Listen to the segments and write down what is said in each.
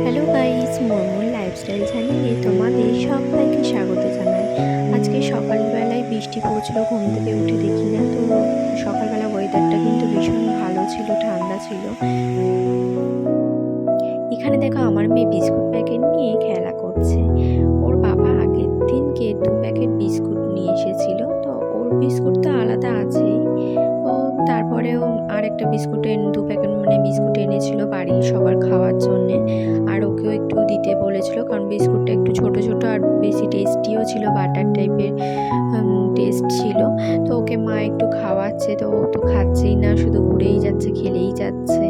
Hello guys মোরমোর lifestyle চ্যানেলে তোমাদের সবাইকে স্বাগত জানাই। আজকে সকালবেলায় বৃষ্টি পড়ছিল, ঘুম থেকে উঠে দেখি না তো, সকালবেলা ওয়েদারটা কিন্তু ভীষণ ভালো ছিল, ঠান্ডা ছিল। এখানে দেখো আমার মেয়ে বিস্কুট প্যাকেট নিয়ে খেলা করছে। ওর বাবা আগের দিনকে দু প্যাকেট বিস্কুট নিয়ে এসেছিল, তো ওর বিস্কুট তো আলাদা আছেই তো তারপরেও আর একটা বিস্কুট এনে, দু প্যাকেট মানে বিস্কুট এনেছিল বাড়ি সবার খাওয়ার জন্যে। আর ওকেও একটু দিতে বলেছিল, কারণ বিস্কুটটা একটু ছোট ছোট আর বেশি টেস্টিও ছিল বাটার টাইপের টেস্ট ছিল। তো ওকে মা একটু খাওয়াচ্ছে, তো ও তো খাচ্ছেই না, শুধু ঘুরেই যাচ্ছে, খেলেই যাচ্ছে।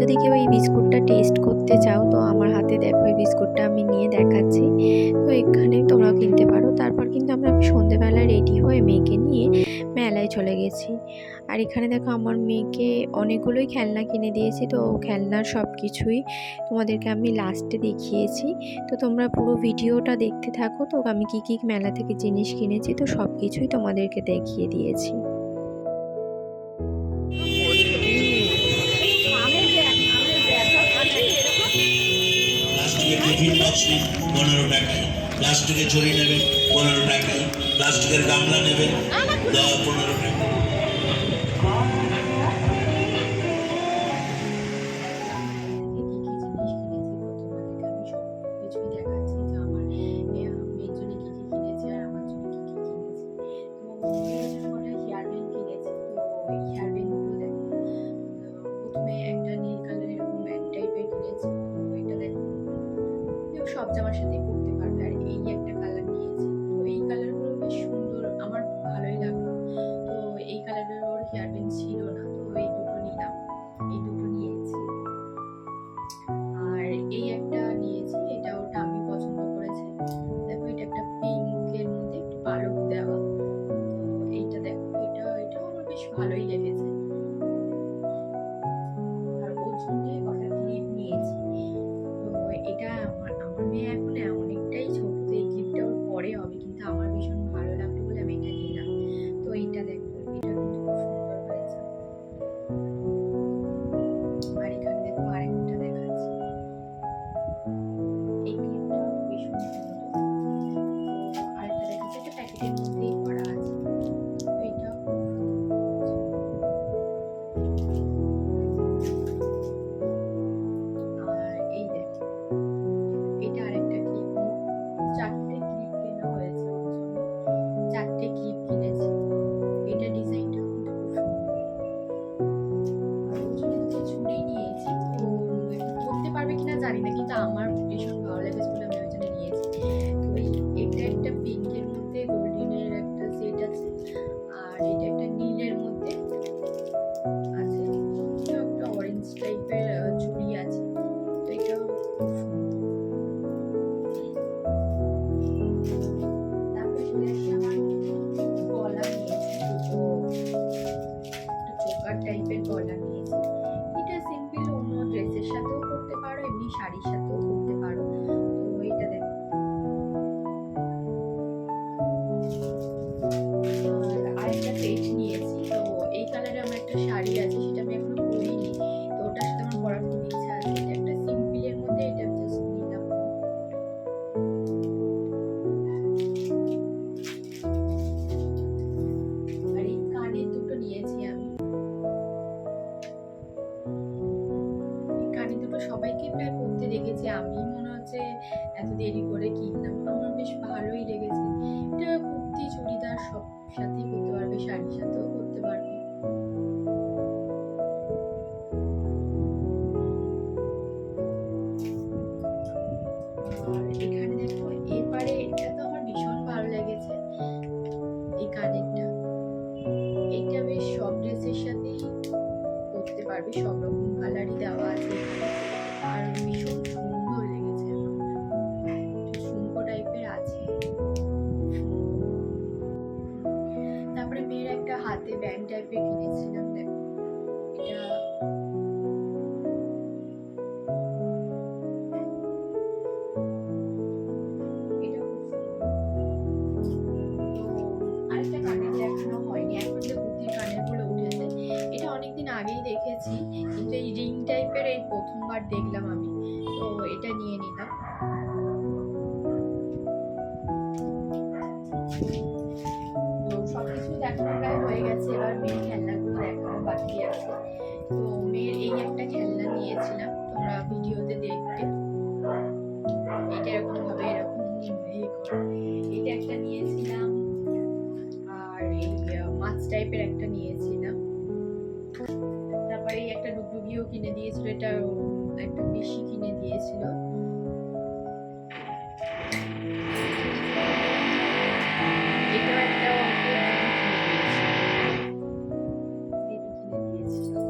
যদি কেউ এই বিস্কুটটা টেস্ট করতে চাও, তো আমার হাতে দেখো এই বিস্কুটটা আমি নিয়ে দেখাচ্ছি। তো এখানে তোমরাও কিনতে পারো। তারপর কিন্তু আমরা সন্ধেবেলা রেডি হয়ে মেয়েকে নিয়ে মেলায় চলে গেছি। আর এখানে দেখো আমার মেয়েকে অনেকগুলোই খেলনা কিনে দিয়েছি। তো খেলনার সব কিছুই তোমাদেরকে আমি লাস্টে দেখিয়েছি। তো তোমরা পুরো ভিডিওটা দেখতে থাকো। তো আমি কী কী মেলা থেকে জিনিস কিনেছি, তো সব কিছুই তোমাদেরকে দেখিয়ে দিয়েছি। প্লাস্টিকের টিফিন বক্স নিন পনেরো টাকায়। প্লাস্টিকের ছড়ি নেবেন পনেরো টাকায়। প্লাস্টিকের গামলা নেবেন দশ পনেরো টাকা কালারের ওর হেয়ার ব্যান্ড ছিল না, তো এই দুটো নিলাম, এই দুটো নিয়েছি। আর এই একটা নিয়েছি, এটা ওটা আমি পছন্দ করেছি। দেখো, এটা একটা পিঙ্কের মধ্যে একটু পালক দেওয়া, তো এইটা দেখো, এটা এটা আমার বেশ ভালোই লেগেছে। জানি না কিন্তু আমার একটা শাড়ি আছে, সেটা আমি এখনও পরিনি। তো ওটার সাথে আমার পরার খুব ইচ্ছা আছে, এটা একটা সিম্পলের মধ্যে এটা জাস্ট নিলাম আর এই কানের দুটো নিয়েছি আমি। এই দুটো সবাইকে প্রায় পরতে দেখেছি, আমি মনে হচ্ছে এত দেরি করে কিনলাম, আমার বেশ ভালোই লেগেছে। এটা কুর্তি, চুড়িদার সব সাথেই করতে পারবে, শাড়ির সাথেও করতে পারবে। ড্রেসের সাথেই করতে পারবে। সব রকম কালারই দেওয়া আছে। আর ভীষণ সুন্দর লেগেছে। ঝুমকো টাইপের আছে। তারপরে মেয়ের একটা হাতে ব্যান্ড টাইপের প্রথমবার দেখলাম আমি। তো এটা নিয়ে নিলাম। প্রায় হয়ে গেছে। এবার মেয়ের খেলনাগুলো বাকি আছে। তো মেয়ের এই একটা খেলনা নিয়েছিলাম। ভিডিওতে এরকম এরকম একটা নিয়েছিলাম। আর এই মাছ টাইপের একটা নিয়েছিলাম। তারপরে এই একটা ডুগডুগিও কিনে দিয়েছিল। এটা একটা বেশি কিনে দিয়েছিল। এটাও একটা দিদি কিনে দিয়েছিল।